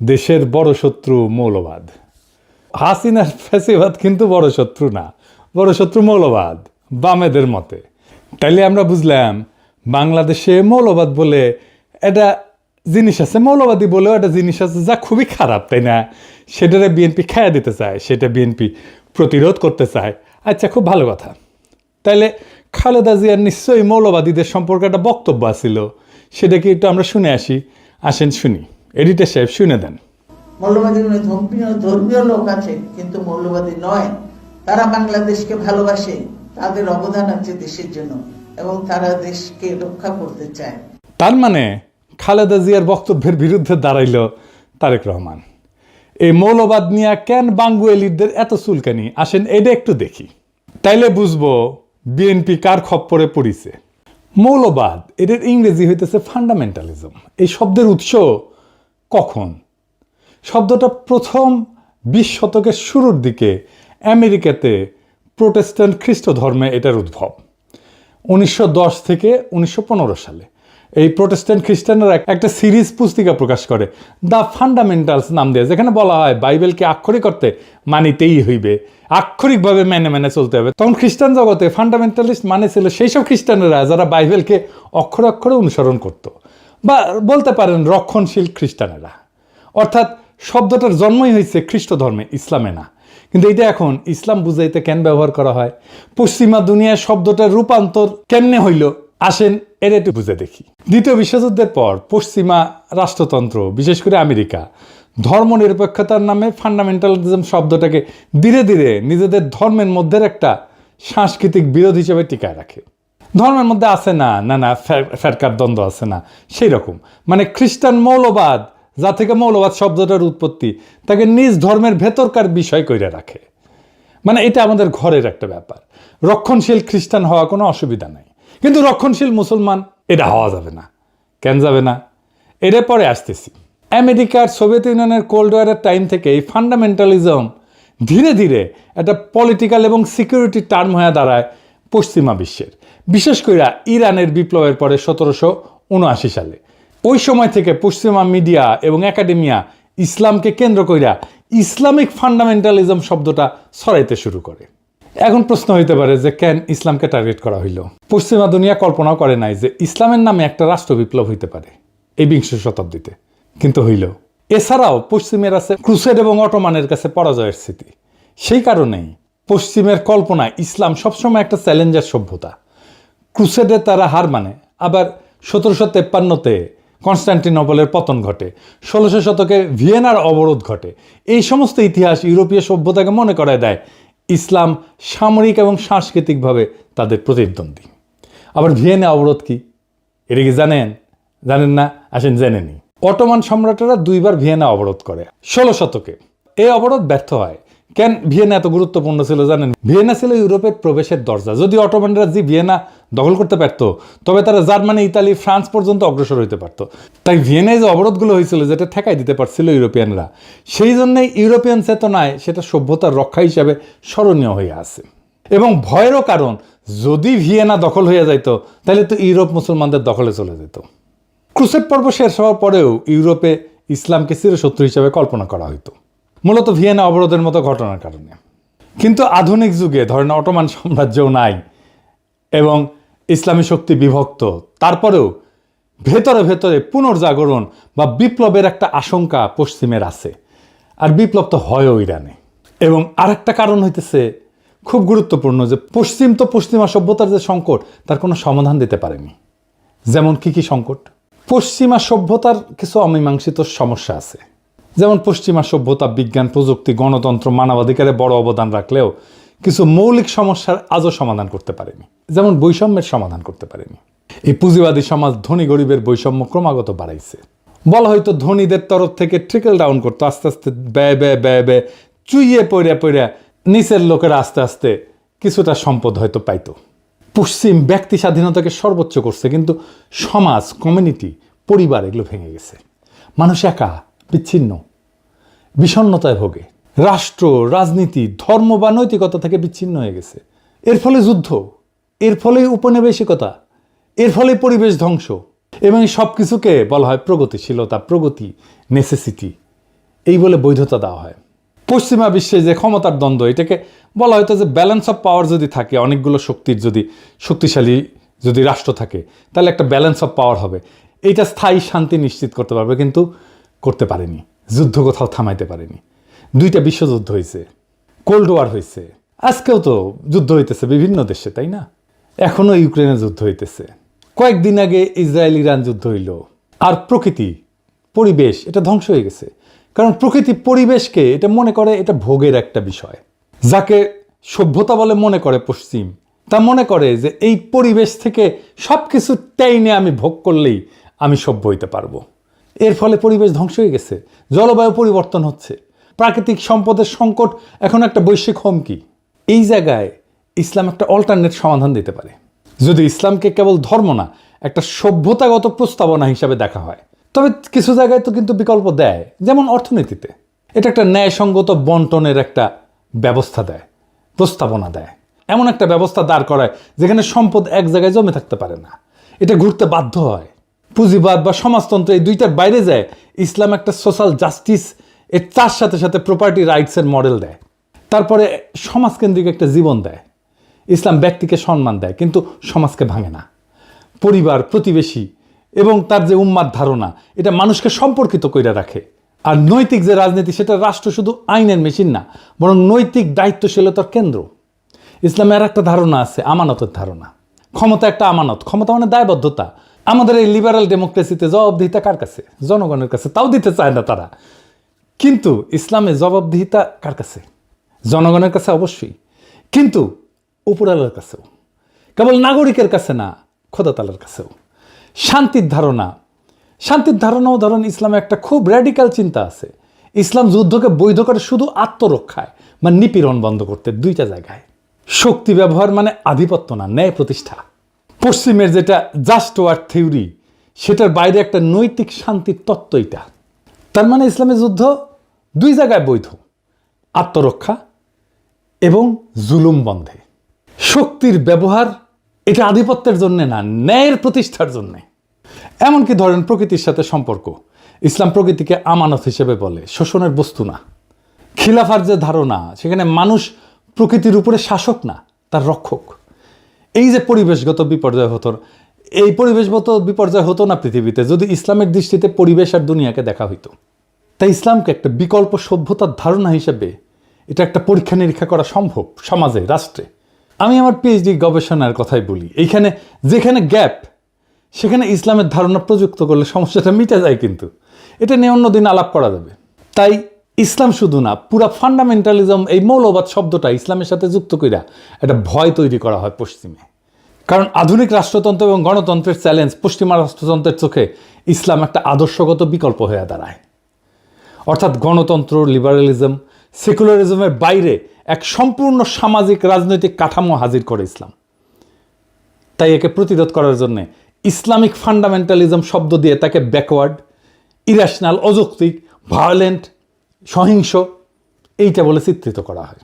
দেশের বড় শত্রু মৌলবাদ। হাসিনার ফ্যাসিবাদ কিন্তু বড় শত্রু না, বড় শত্রু মৌলবাদ, বামেদের মতে। তাইলে আমরা বুঝলাম, বাংলাদেশে মৌলবাদ বলে এটা জিনিস আছে, মৌলবাদী বলেও একটা জিনিস আছে যা খুবই খারাপ, তাই না? সেটারে বিএনপি খায়া দিতে চায়, সেটা বিএনপি প্রতিরোধ করতে চায়। আচ্ছা খুব ভালো কথা। তাইলে খালেদা জিয়ার নিশ্চয়ই মৌলবাদীদের সম্পর্কে একটা বক্তব্য আছিল, সেটা কি একটু আমরা শুনে আসি? আসেন শুনি। এডিটর সাহেব শুনে দেন। মৌলবাদী মানে ধর্মীয় ধর্মীয় লোক আছে কিন্তু মৌলবাদী নয়। তারা বাংলাদেশকে ভালোবাসে তাদের অবদান আছে দেশের জন্য এবং তারা দেশকে রক্ষা করতে চায়। তার মানে খালেদা জিয়ার বক্তব্যের বিরুদ্ধে দাঁড়াইল তারেক রহমান। এই মৌলবাদ নিয়ে কেন বাঙ্গুয়েলিদের এত চুলকানি? আসেন এটা একটু দেখি। তাইলে বুঝব বিএনপি কার খপ্পরে পড়িছে। মৌলবাদ এদের ইংরেজি হইতেছে ফান্ডামেন্টালিজম। এই শব্দের উৎস কখন? শব্দটা প্রথম বিশ শতকের শুরুর দিকে আমেরিকাতে প্রোটেস্ট্যান্ট খ্রিস্ট ধর্মে এটার উদ্ভব। উনিশশো দশ থেকে উনিশশো পনেরো সালে এই প্রোটেস্ট্যান্ট খ্রিস্টানরা একটা সিরিজ পুস্তিকা প্রকাশ করে, দ্য ফান্ডামেন্টালস নাম দিয়ে, যেখানে বলা হয় বাইবেলকে আক্ষরিক করতে মানিতেই হইবে, আক্ষরিকভাবে মেনে মেনে চলতে হবে। তখন খ্রিস্টান জগতে ফান্ডামেন্টালিস্ট মানে ছিল সেই সব খ্রিস্টানেরা যারা বাইবেলকে অক্ষরে অক্ষরে অনুসরণ করত। বা বলতে পারেন রক্ষণশীল খ্রিস্টানেরা। অর্থাৎ শব্দটার জন্মই হয়েছে খ্রিস্ট ধর্মে, ইসলামে না। কিন্তু এটা এখন ইসলাম বুঝাইতে কেন ব্যবহার করা হয়? পশ্চিমা দুনিয়ায় শব্দটার রূপান্তর কেমনে হইল? আসেন এর একটু বুঝে দেখি। দ্বিতীয় বিশ্বযুদ্ধের পর পশ্চিমা রাষ্ট্রতন্ত্র, বিশেষ করে আমেরিকা, ধর্মনিরপেক্ষতার নামে ফান্ডামেন্টালিজম শব্দটাকে ধীরে ধীরে নিজেদের ধর্মের মধ্যে একটা সাংস্কৃতিক বিরোধ হিসেবে টিকায় রাখে। ধর্মের মধ্যে আছে না না না ফের- ফেরকার দ্বন্দ্ব আছে না সেই রকম মানে খ্রিস্টান মৌলবাদ, যা থেকে মৌলবাদ শব্দটার উৎপত্তি, তাকে নিজ ধর্মের ভেতরকার বিষয় কইরা রাখে। মানে এটা আমাদের ঘরের একটা ব্যাপার। রক্ষণশীল খ্রিস্টান হওয়া কোনো অসুবিধা নাই। কিন্তু রক্ষণশীল মুসলমান, এটা হওয়া যাবে না। কেন যাবে না? এটা পরে আসতেছি। আমেরিকার সোভিয়েত ইউনিয়নের কোল্ড ওয়ারের টাইম থেকে এই ফান্ডামেন্টালিজম ধীরে ধীরে একটা পলিটিক্যাল এবং সিকিউরিটি টার্ম হয়ে দাঁড়ায় পশ্চিমা বিশ্বের। বিশেষ করে ইরানের বিপ্লবের পরে সতেরোশো উনআশি সালে। ওই সময় থেকে পশ্চিমা মিডিয়া এবং একাডেমিয়া ইসলামকে কেন্দ্র কইরা ইসলামিক ফান্ডামেন্টালিজম শব্দটা ছড়াইতে শুরু করে। এখন প্রশ্ন হইতে পারে যে কেন ইসলামকে টার্গেট করা হইল? পশ্চিমা দুনিয়া কল্পনাও করে নাই যে ইসলামের নামে একটা রাষ্ট্র বিপ্লব হইতে পারে এই বিংশ শতাব্দীতে। কিন্তু হইল। এছাড়াও পশ্চিমের আছে ক্রুসেড এবং অটোমানের কাছে পরাজয়ের স্মৃতি। সেই কারণেই পশ্চিমের কল্পনায় ইসলাম সবসময় একটা চ্যালেঞ্জার সভ্যতা। ক্রুসেডে তারা হার মানে আবার সতেরোশো তেপ্পান্নতে কনস্টান্টিনোপলের পতন ঘটে, ষোলোশো শতকে ভিয়েনার অবরোধ ঘটে। এই সমস্ত ইতিহাস ইউরোপীয় সভ্যতাকে মনে করায় দেয়, ইসলাম সামরিক এবং সাংস্কৃতিকভাবে তাদের প্রতিদ্বন্দ্বী। আবার ভিয়েনা অবরোধ কি? এটা কি জানেন? জানেন না? আসেন জেনে নি অটোমান সম্রাটেরা দুইবার ভিয়েনা অবরোধ করে ষোলো শতকে। এই অবরোধ ব্যর্থ হয়। কেন ভিয়েনা এত গুরুত্বপূর্ণ ছিল জানেন? ভিয়েনা ছিল ইউরোপের প্রবেশের দরজা। যদি অটোমানরা যে ভিয়েনা দখল করতে পারত, তবে তারা জার্মানি, ইতালি, ফ্রান্স পর্যন্ত অগ্রসর হইতে পারত। তাই ভিয়েনায় যে অবরোধগুলো হয়েছিল, যেটা ঠেকাই দিতে পারছিল ইউরোপিয়ানরা, সেই জন্যই ইউরোপিয়ান চেতনায় সেটা সভ্যতার রক্ষা হিসাবে স্মরণীয় হয়ে আছে। এবং ভয়েরও কারণ, যদি ভিয়েনা দখল হয়ে যাইতো, তাহলে তো ইউরোপ মুসলমানদের দখলে চলে যেত। ক্রুসেড পর্ব শেষ হওয়ার পরেও ইউরোপে ইসলামকে চিরশত্রু হিসাবে কল্পনা করা হতো মূলত ভিয়েনা অবরোধের মতো ঘটনার কারণে। কিন্তু আধুনিক যুগে ধরেন অটোমান সাম্রাজ্যও নাই এবং ইসলামী শক্তি বিভক্ত, তারপরেও ভেতরে ভেতরে পুনর্জাগরণ বা বিপ্লবের একটা আশঙ্কা পশ্চিমের আছে। আর বিপ্লব তো হয়ও ইরানে। এবং আরেকটা কারণ হইতেছে খুব গুরুত্বপূর্ণ যে পশ্চিম তো পশ্চিমা সভ্যতার যে সংকট, তার কোনো সমাধান দিতে পারেনি। যেমন কি কি সংকট? পশ্চিমা সভ্যতার কিছু অমীমাংসিত সমস্যা আছে। যেমন পশ্চিমা সভ্যতা, বিজ্ঞান, প্রযুক্তি, গণতন্ত্র, মানবাধিকারে বড় অবদান রাখলেও কিছু মৌলিক সমস্যার আজও সমাধান করতে পারেনি। যেমন বৈষম্যের সমাধান করতে পারেনি। এই পুঁজিবাদী সমাজ ধনী গরিবের বৈষম্য ক্রমাগত বাড়াইছে। বলা হয়তো ধনীদের তরফ থেকে ট্রিকল ডাউন করতো, আস্তে আস্তে ব্যয় ব্যয় ব্যয় ব্যয়, চুইয়ে পড়িয়া পড়িয়া নিচের লোকেরা আস্তে আস্তে কিছুটা সম্পদ হয়তো পাইতো। পশ্চিম ব্যক্তি স্বাধীনতাকে সর্বোচ্চ করছে, কিন্তু সমাজ কমিউনিটি পরিবার এগুলো ভেঙে গেছে। মানুষ একা বিচ্ছিন্ন, বিষণ্ণতায় ভোগে। রাষ্ট্র, রাজনীতি, ধর্ম বা নৈতিকতা থেকে বিচ্ছিন্ন হয়ে গেছে। এর ফলে যুদ্ধ, এর ফলে উপনিবেশিকতা এর ফলে পরিবেশ ধ্বংস এবং সব কিছুকে বলা হয় প্রগতিশীলতা, প্রগতি নেসেসিটি এই বলে বৈধতা দেওয়া হয়। পশ্চিমা বিশ্বে যে ক্ষমতার দ্বন্দ্ব, এটাকে বলা হয়তো যে ব্যালেন্স অফ পাওয়ার যদি থাকে, অনেকগুলো শক্তির যদি, শক্তিশালী যদি রাষ্ট্র থাকে, তাহলে একটা ব্যালেন্স অফ পাওয়ার হবে। এইটা স্থায়ী শান্তি নিশ্চিত করতে পারবে, কিন্তু করতে পারেনি, যুদ্ধ কোথাও থামাইতে পারেনি। দুইটা বিশ্বযুদ্ধ হয়েছে কোল্ড ওয়ার হয়েছে আজকেও তো যুদ্ধ হইতেছে বিভিন্ন দেশে, তাই না? এখনও ইউক্রেনে যুদ্ধ হইতেছে। কয়েকদিন আগে ইসরায়েল, ইরান যুদ্ধ হইল। আর প্রকৃতি, পরিবেশ, এটা ধ্বংস হয়ে গেছে। কারণ প্রকৃতি, পরিবেশকে এটা মনে করে, এটা ভোগের একটা বিষয়। যাকে সভ্যতা বলে মনে করে পশ্চিম, তা মনে করে যে এই পরিবেশ থেকে সব কিছু টেইনে আমি ভোগ করলেই আমি সভ্য হইতে পারব। এর ফলে পরিবেশ ধ্বংস হয়ে গেছে, জলবায়ু পরিবর্তন হচ্ছে, প্রাকৃতিক সম্পদের সংকট এখন একটা বৈশ্বিক হুমকি। এই জায়গায় ইসলাম একটা অল্টারনেট সমাধান দিতে পারে। যদি ইসলামকে কেবল ধর্ম না, একটা সভ্যতাগত প্রস্তাবনা হিসাবে দেখা হয়। তবে কিছু জায়গায় তো কিন্তু বিকল্প দেয়, যেমন অর্থনীতিতে। এটা একটা ন্যায়সঙ্গত বন্টনের একটা ব্যবস্থা দেয়, প্রস্তাবনা দেয়। এমন একটা ব্যবস্থা দাঁড় করায় যেখানে সম্পদ এক জায়গায় জমে থাকতে পারে না। এটা ঘুরতে বাধ্য হয়। পুঁজিবাদ বা সমাজতন্ত্র এই দুইটার বাইরে যায়, ইসলাম একটা সোশ্যাল জাস্টিস এর তার সাথে সাথে প্রপার্টি রাইটসের মডেল দেয়। তারপরে সমাজকেন্দ্রিক একটা জীবন দেয়। ইসলাম ব্যক্তিকে সম্মান দেয়, কিন্তু সমাজকে ভাঙে না। পরিবার, প্রতিবেশী এবং তার যে উম্মাদ ধারণা, এটা মানুষকে সম্পর্কিত করে রাখে। আর নৈতিক যে রাজনীতি, সেটা রাষ্ট্র শুধু আইনের মেশিন না, বরং নৈতিক দায়িত্বশীলতার কেন্দ্র। ইসলামের একটা ধারণা আছে, আমানতের ধারণা। ক্ষমতা একটা আমানত, ক্ষমতা মানে দায়বদ্ধতা। আমাদের এই লিবারাল ডেমোক্রেসিতে জবাবদিহিতা কার কাছে? জনগণের কাছে। তাও দিতে চায় না তারা। কিন্তু ইসলামে জবাবদিহিতা কার কাছে? জনগণের কাছে অবশ্যই। কিন্তু উপরালার কাছেও। কেবল নাগরিকের কাছে না, খোদাতালার কাছেও। শান্তির ধারণা। শান্তির ধারণাও ধরুন ইসলামে একটা খুব র্যাডিক্যাল চিন্তা আছে। ইসলাম যুদ্ধকে বৈধ করে শুধু আত্মরক্ষায় মানে নিপীড়ন বন্ধ করতে দুইটা জায়গায়। শক্তি ব্যবহার মানে আধিপত্য না, ন্যায় প্রতিষ্ঠা। পশ্চিমের যেটা জাস্ট ওয়ার থিওরি সেটার বাইরে একটা নৈতিক শান্তির তত্ত্ব এটা। তার মানে ইসলামের যুদ্ধ দুই জায়গায় বৈধ, আত্মরক্ষা এবং জুলুম বন্ধে। শক্তির ব্যবহার এটা আধিপত্যের জন্য না, ন্যায়ের প্রতিষ্ঠার জন্যে। এমনকি ধরেন প্রকৃতির সাথে সম্পর্ক, ইসলাম প্রকৃতিকে আমানত হিসেবে বলে, শোষণের বস্তু না। খিলাফার যে ধারণা, সেখানে মানুষ প্রকৃতির উপরে শাসক না, তার রক্ষক। এই যে পরিবেশগত বিপর্যয় হতো, এই পরিবেশগত বিপর্যয় হতো না পৃথিবীতে, যদি ইসলামের দৃষ্টিতে পরিবেশ আর দুনিয়াকে দেখা হইতো। তাই ইসলামকে একটা বিকল্প সভ্যতার ধারণা হিসেবে এটা একটা পরীক্ষা নিরীক্ষা করা সম্ভব সমাজে, রাষ্ট্রে। আমি আমার পিএইচডি গবেষণার কথাই বলি, এইখানে যেখানে গ্যাপ সেখানে ইসলামের ধারণা প্রযুক্ত করলে সমস্যাটা মিটে যায় কিন্তু। এটা নিয়ে অন্যদিন আলাপ করা যাবে। তাই ইসলাম শুধু না, পুরা ফান্ডামেন্টালিজম এই মৌলবাদ শব্দটা ইসলামের সাথে যুক্ত কইরা একটা ভয় তৈরি করা হয় পশ্চিমে। কারণ আধুনিক রাষ্ট্রতন্ত্র এবং গণতন্ত্রের চ্যালেঞ্জ পশ্চিমা রাষ্ট্রতন্ত্রের চোখে ইসলাম একটা আদর্শগত বিকল্প হয়ে দাঁড়ায়। অর্থাৎ গণতন্ত্র লিবারালিজম সেকুলারিজমের বাইরে এক সম্পূর্ণ সামাজিক রাজনৈতিক কাঠামো হাজির করে ইসলাম। তাই একে প্রতিরোধ করার জন্য ইসলামিক ফান্ডামেন্টালিজম শব্দ দিয়ে তাকে ব্যাকওয়ার্ড ইরাশনাল অযৌক্তিক ভায়োলেন্ট সহিংস, এইটা বলে চিত্রিত করা হয়।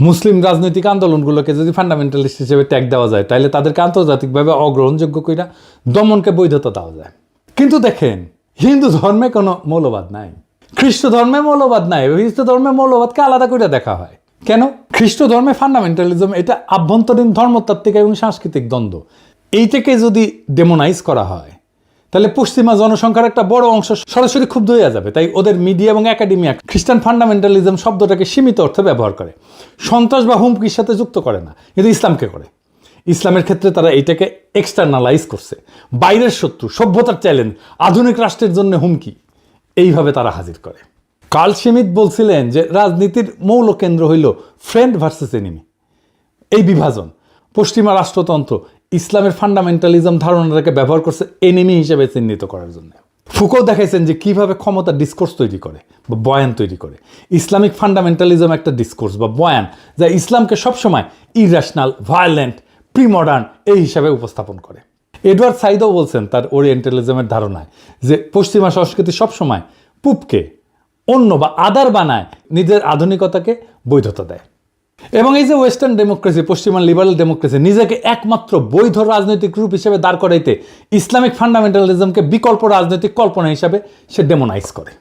মুসলিম রাজনৈতিক আন্দোলনগুলোকে যদি ফান্ডামেন্টালিস্ট হিসেবে ট্যাগ দেওয়া যায় তাহলে তাদেরকে আন্তর্জাতিকভাবে অগ্রহণযোগ্য কইরা দমনকে বৈধতা দেওয়া যায়। কিন্তু দেখেন, হিন্দু ধর্মে কোনো মৌলবাদ নাই। খ্রিস্ট ধর্মে মৌলবাদ নাই, খ্রিস্ট ধর্মে মৌলবাদকে আলাদা করে দেখা হয়। কেন? খ্রিস্ট ধর্মে ফান্ডামেন্টালিজম এটা আভ্যন্তরীণ ধর্মতাত্ত্বিক এবং সাংস্কৃতিক দ্বন্দ্ব। এইটাকে যদি ডেমোনাইজ করা হয় তাহলে পশ্চিমা জনসংখ্যার একটা বড় অংশ সরাসরি ক্ষুব্ধ হয়ে যাবে। তাই ওদের মিডিয়া এবং একাডেমিয়া খ্রিস্টান ফান্ডামেন্টালিজম শব্দটাকে সীমিত অর্থে ব্যবহার করে। সন্ত্রাস বা হুমকির সাথে যুক্ত করে না, কিন্তু ইসলামকে করে। ইসলামের ক্ষেত্রে তারা এইটাকে এক্সটার্নালাইজ করছে। বাইরের শত্রু, সভ্যতার চ্যালেঞ্জ আধুনিক রাষ্ট্রের জন্য হুমকি, এইভাবে তারা হাজির করে। কার্ল সেমিত বলছিলেন যে রাজনীতির মৌল কেন্দ্র হইল ফ্রেন্ড ভার্সেস এনিমি এই বিভাজন, পশ্চিমা রাষ্ট্রতন্ত্র ইসলামের ফান্ডামেন্টালিজম ধারণাটাকে ব্যবহার করছে এনিমি হিসেবে চিহ্নিত করার জন্য। ফুকো দেখাইছেন যে কীভাবে ক্ষমতা ডিসকোর্স তৈরি করে বা বয়ান তৈরি করে। ইসলামিক ফান্ডামেন্টালিজম একটা ডিসকোর্স বা বয়ান যা ইসলামকে সবসময় ইরাশনাল ভায়োলেন্ট প্রিমডার্ন এই হিসাবে উপস্থাপন করে। এডওয়ার্ড সাইদও বলছেন তার ওরিয়েন্টালিজমের ধারণায় যে পশ্চিমা সংস্কৃতি সবসময় পুপকে অন্য বা আদার বানায় নিজের আধুনিকতাকে বৈধতা দেয়। এবং এই যে ওয়েস্টার্ন ডেমোক্রেসি পশ্চিমা লিবারাল ডেমোক্রেসি নিজেকে একমাত্র বৈধ রাজনৈতিক রূপ হিসেবে দাঁড় করাইতে ইসলামিক ফান্ডামেন্টালিজমকে বিকল্প রাজনৈতিক কল্পনা হিসাবে সে ডেমোনাইজ করে।